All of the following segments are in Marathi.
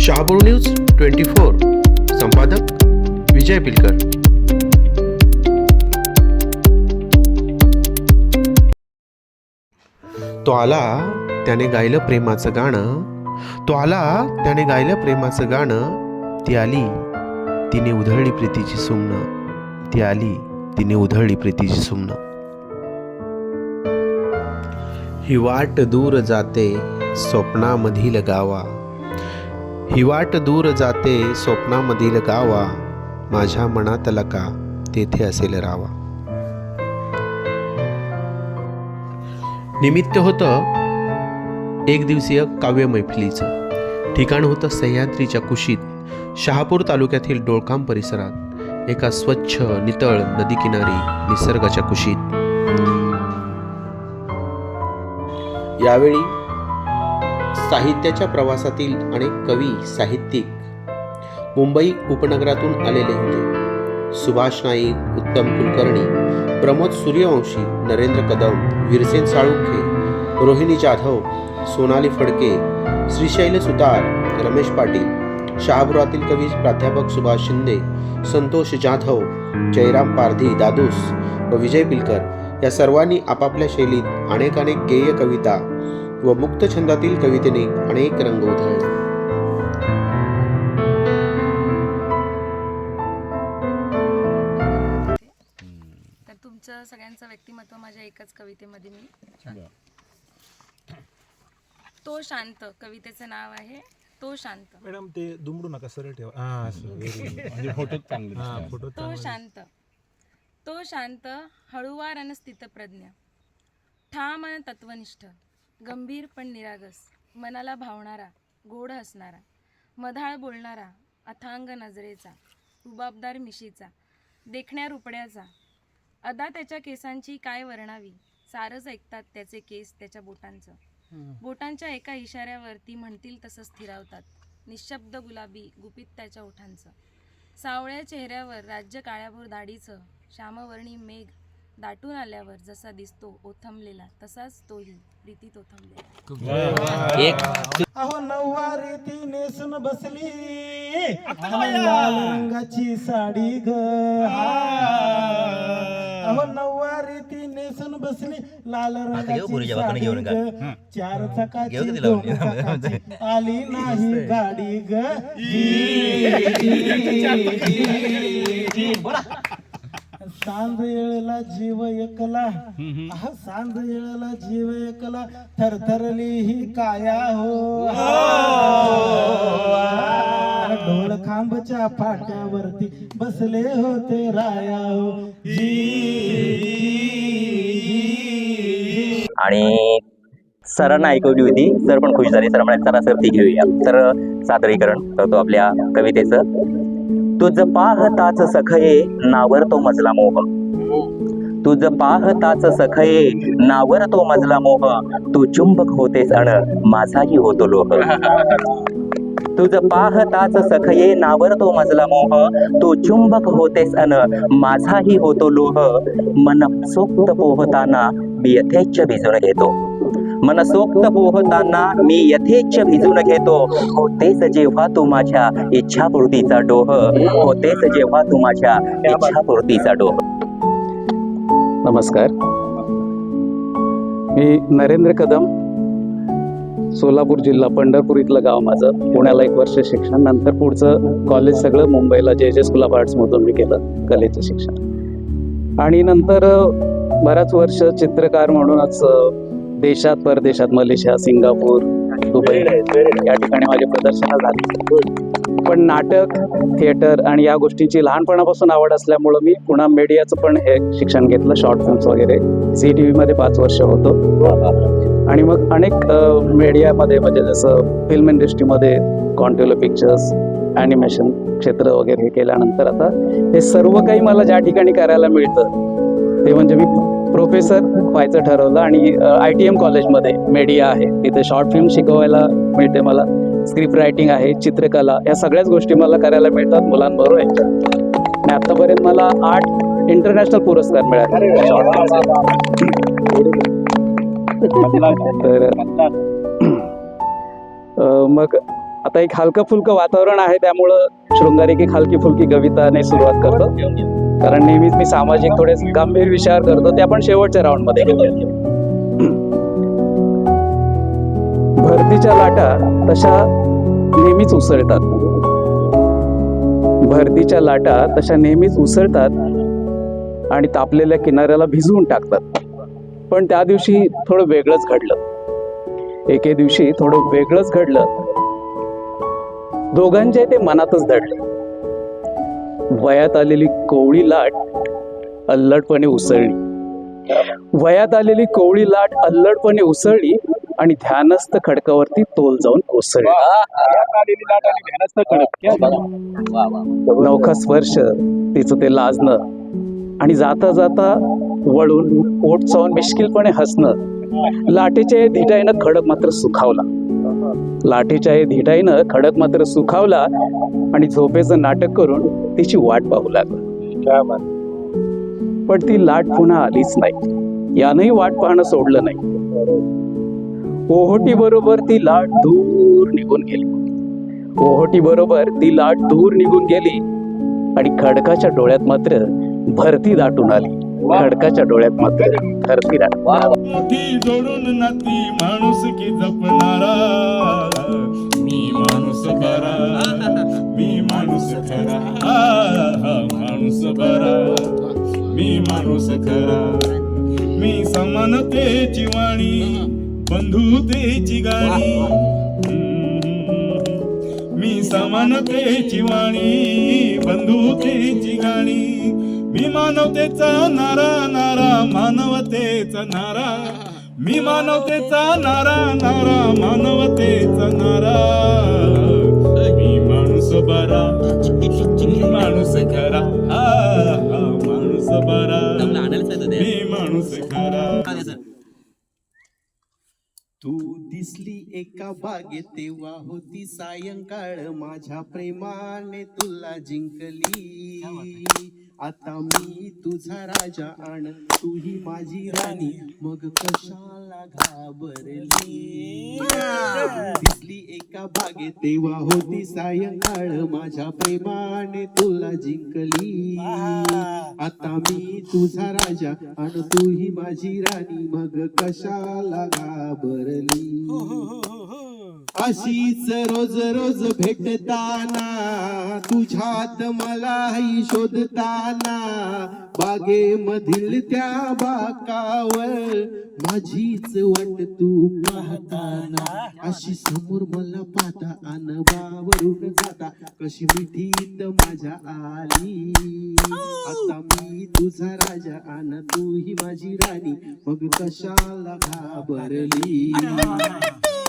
Shahapur news twenty four. संपादक विजय पिलकर. तो आला त्याने गायलं प्रेमाचं गाणं. तो आला त्याने गायलं प्रेमाचं गाणं. ती आली तिने उधळली प्रीतीची सुमनं. ती आली तिने उधळली प्रीतीची सुमनं. ही वाट दूर जाते स्वप्नामधील गावा. ही वाट दूर जाते स्वप्नामधील गावा माझ्या मनातला का तेथे असेल रावा. निमित्त होतं एक दिवसीय काव्य मैफिलीचं. ठिकाण होतं सह्याद्रीच्या कुशीत शहापूर तालुक्यातील डोळकाम परिसरात एका स्वच्छ नितळ नदीकिनारी निसर्गाच्या कुशीत. यावेळी साहित्याच्या प्रवासातील अनेक कवी साहित्यिक. मुंबई उपनगरातून आलेले होते. सुभाष नाईक उत्तम कुलकर्णी प्रमोद सूर्यवंशी नरेंद्र कदम वीरसेन साळुंखे रोहिणी जाधव सोनाली फडके श्रीशैल सुतार रमेश पाटील शहापुरातील कवी प्राध्यापक सुभाष शिंदे संतोष जाधव जयराम पारधी दादूस व विजय पिलकर या सर्वांनी आपापल्या शैलीत अनेक अनेक गेय कविता व मुक्त छंदातील कवितेने अनेक रंग उधळले. तर तुमचं सगळ्यांचं व्यक्तिमत्व माझ्या एकाच कवितेमध्ये मी तो शांत कवितेचं नाव आहे तो शांत. मॅडम ते दुमडू नका सरळ ठेवा. हा असं. म्हणजे चांगले हा तो शांत. तो शांत हळुवार आणि स्थितप्रज्ञ. ठाम आणि तत्वनिष्ठ. गंभीर पण निरागस मनाला भावणारा गोड हसणारा मधाळ बोलणारा अथांग नजरेचा रुबाबदार मिशीचा देखण्या रुपड्याचा अदा त्याच्या केसांची काय वर्णावी? सारच ऐकतात त्याचे केस त्याच्या बोटांचं. बोटांच्या एका इशाऱ्यावर ती म्हणतील तसं स्थिरावतात. निशब्द गुलाबी गुपित त्याच्या ओठांचं. सावळ्या चेहऱ्यावर राज्य काळ्याभोर दाढीचं श्यामवर्णी मेघ दाटून आल्यावर जसा दिसतो ओथंबलेला तसाच तोही. प्रीतीत ओथंबलेला अहो नऊवारी ती नेसून बसली. लाल रंगाची साडी ग. अहो नऊवारी ती नेसून बसली. लाल रंगाची साडी ग. चार चाकाची दोन चाकाची. आली नाही गाडी ग. सांज येळेला जीव एकला. अहो सांज येळेला जीव एकला. थरथरली ही काया हो. अरे ढोल खांबच्या फाट्यावरती बसले होते राया हो. आणि सरांना ऐकवली होती. सर पण खुश झाले. सर म्हणाले चला सर ती घेऊया. तर सादरीकरण करतो आपल्या कवितेचं तुझ पाहताच सखये नावर तो मजला मोह. तुझ पाहताच सखये नावर तो मजला मोह. तू चुंबक होतेस अण माझाही होतो लोह. तुझ पाहताच सखये नावर तो मजला मोह. तू चुंबक होतेस अन माझाही होतो लोह. मन सोक्त पोहताना मी यथेच्छ भिजून घेतो. मनसोक्त पोहताना मी यथेच्छ भिजून घेतो. होतेच जेव्हा तू माझ्या इच्छापूर्तीचा डोह. होतेच जेव्हा तू माझ्या इच्छापूर्तीचा डोह. नमस्कार. मी नरेंद्र कदम सोलापूर जिल्हा पंढरपूर इथलं गाव माझं. पुण्याला एक वर्ष शिक्षण नंतर पुढचं कॉलेज सगळं मुंबईला जे जे स्कूल ऑफ आर्ट्समधून मी केलं कलेचं शिक्षण. आणि नंतर बऱ्याच वर्ष चित्रकार म्हणूनच देशात परदेशात मलेशिया सिंगापूर दुबई या ठिकाणी माझे प्रदर्शन झाली. पण नाटक थिएटर आणि या गोष्टींची लहानपणापासून आवड असल्यामुळं मी पुन्हा मीडियाचं पण हे शिक्षण घेतलं शॉर्ट फिल्म्स वगैरे. झी टी व्हीमध्ये पाच वर्ष होतो. आणि मग अनेक मीडियामध्ये म्हणजे जसं फिल्म इंडस्ट्रीमध्ये कॉन्ट्युलर पिक्चर्स ॲनिमेशन क्षेत्र वगैरे हे केल्यानंतर आता हे सर्व काही मला ज्या ठिकाणी करायला मिळतं ते म्हणजे मी प्रोफेसर व्हायचं ठरवलं आणि आय टी एम कॉलेजमध्ये मीडिया आहे. तिथे शॉर्ट फिल्म शिकवायला मिळते मला. स्क्रिप्ट रायटिंग आहे चित्रकला या सगळ्याच गोष्टी मला करायला मिळतात मुलांबरोबर. आणि आतापर्यंत मला आठ इंटरनॅशनल पुरस्कार मिळाले. शॉर्ट. तर मग आता एक हलकं फुलकं वातावरण आहे त्यामुळं शृंगारिक एक हलकी फुलकी कविताने सुरुवात करतो. कारण नेहमीच मी सामाजिक थोडे गंभीर विचार करतो ते आपण शेवटच्या राऊंडमध्ये भरतीच्या लाटा तशा नेहमीच उसळतात. भरतीच्या लाटा तशा नेहमीच उसळतात आणि तापलेल्या किनाऱ्याला भिजवून टाकतात. पण त्या दिवशी थोडं वेगळंच घडलं. एके दिवशी थोडं वेगळंच घडलं. दोघांचे ते मनातच दडलं. वयात आलेली कोवळी लाट अल्लडपणे उसळली. वयात आलेली कोवळी लाट अल्लडपणे उसळली आणि ध्यानस्थ खडकावरती तोल जाऊन कोसळली नौका स्पर्श तिचं ते लाजणं आणि जाता जाता वळून ओठ चावून मिश्किलपणे हसणं. लाटेच्या धिटाईनं खडक मात्र सुखावला. लाटेच्या धिटाईनं खडक मात्र सुखावला आणि झोपेचं नाटक करून तिची वाट पाहू लागला. पण ती लाट पुन्हा आलीच नाही. यानंही वाट पाहणं सोडलं नाही. ओहोटी बरोबर ती लाट दूर निघून गेली. ओहोटी बरोबर ती लाट दूर निघून गेली आणि खडकाच्या डोळ्यात मात्र भरती दाटून आली. खडकाच्या डोळ्यात मात्र भरती जोडून नाती माणूस की जपणारा. मी माणूस बरा मी माणूस खरा. माणूस बरा. मी माणूस खरा. मी समानतेची वाणी बंधुतेची गाणी. मी समानतेची वाणी बंधुतेची गाणी. मी मानवतेचा नारा नारा मानवतेचा नारा. मी मानवतेचा नारा नारा मानवतेचा नारा. मी माणूस बरा मी माणूस खरा. माणूस बरा. मी माणूस खरा. तू दिसली एका बागेत तेव्हा होती सायंकाळ. माझ्या प्रेमाने तुला जिंकली. आता मी तुझा राजा आण तूही माझी राणी. मग कशाला घाबरली? दिसली एका बागेत तेव्हा होती सायंकाळ. माझ्या प्रेमाने तुला जिंकली. आता मी तुझा राजा आणि तूही माझी राणी. मग कशाला घाबरली? अशीच रोज रोज भेटताना तुझ्यात मलाही शोधताना बागेमधील त्या बाकावर माझीच वाट तू पाहताना. अशी समोर मला पाहता अनबावरून जाता. कशी मिठीत माझ्या आली. आता मी तुझा राजा आण तूही माझी राणी. मग कशाला घाबरली?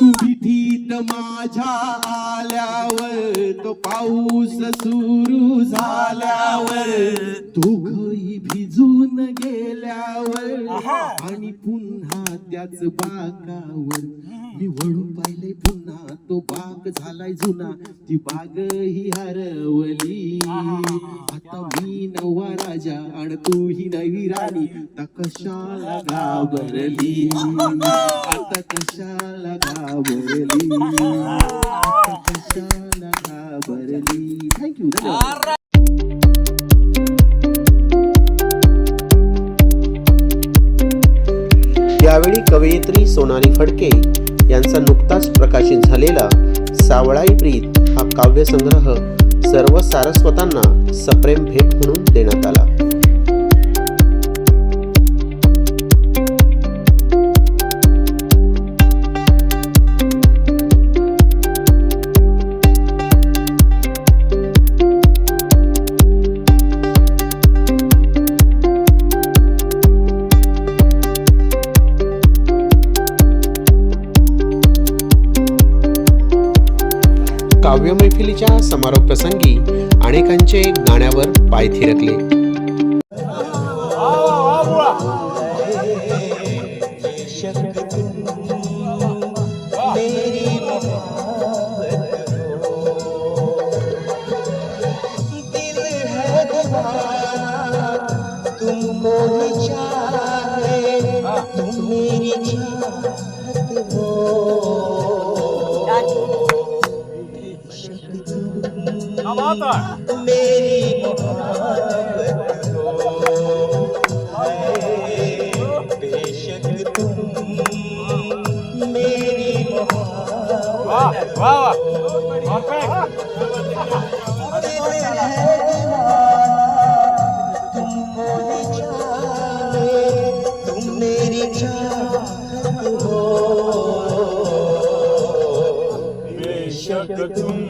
तू भीतीत माझ्या आल्यावर तो पाऊस सुरू झाल्यावर दोघही भिजून गेल्यावर आणि पुन्हा त्याच बागावर. मी वळून पाहिलंय पुन्हा तो बाग झालाय जुना. ती बाग ही हरवली. आता मी नवा राजा आणि तू ही नवी राणी. आता कशाला घाबरली? आता कशाला घाबरली? आता कशाला घाबरली? थँक्यू यावेळी कवयित्री सोनाली फडके यांचा नुकताच प्रकाशित झालेला सावळाई प्रीत हा काव्यसंग्रह सर्व सारस्वतांना सप्रेम भेट म्हणून देण्यात आला. काव्य मैफिलीच्या समारोप प्रसंगी अनेकांचे गाण्यावर पाय थिरकले. तुम मेरी चाहत हो। मेरी मोहब्बत हो हाय, बेशक तुम मेरी मोहब्बत दिल है दीवाना तुमको ही जाने तुम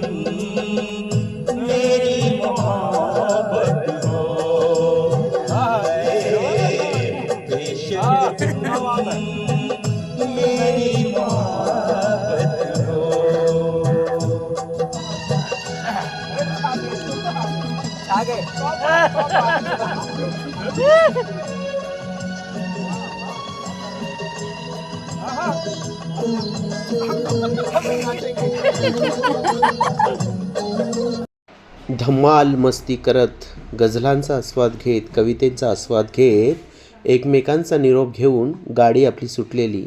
धम्माल मस्ती करत गझलांचा आस्वाद घेत कवितेचा आस्वाद घेत एकमेकांचा निरोप घेऊन गाडी आपली सुटलेली.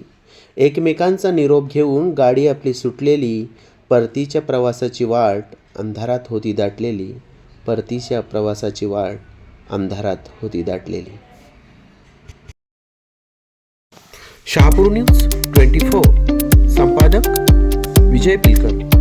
एकमेकांचा निरोप घेऊन गाडी आपली सुटलेली परतीच्या प्रवासाची वाट अंधारात होती दाटलेली. परतीच्या प्रवासाची वाट अंधारात होती दाटलेली. Shahapur news twenty four. संपादक विजय पिलकर.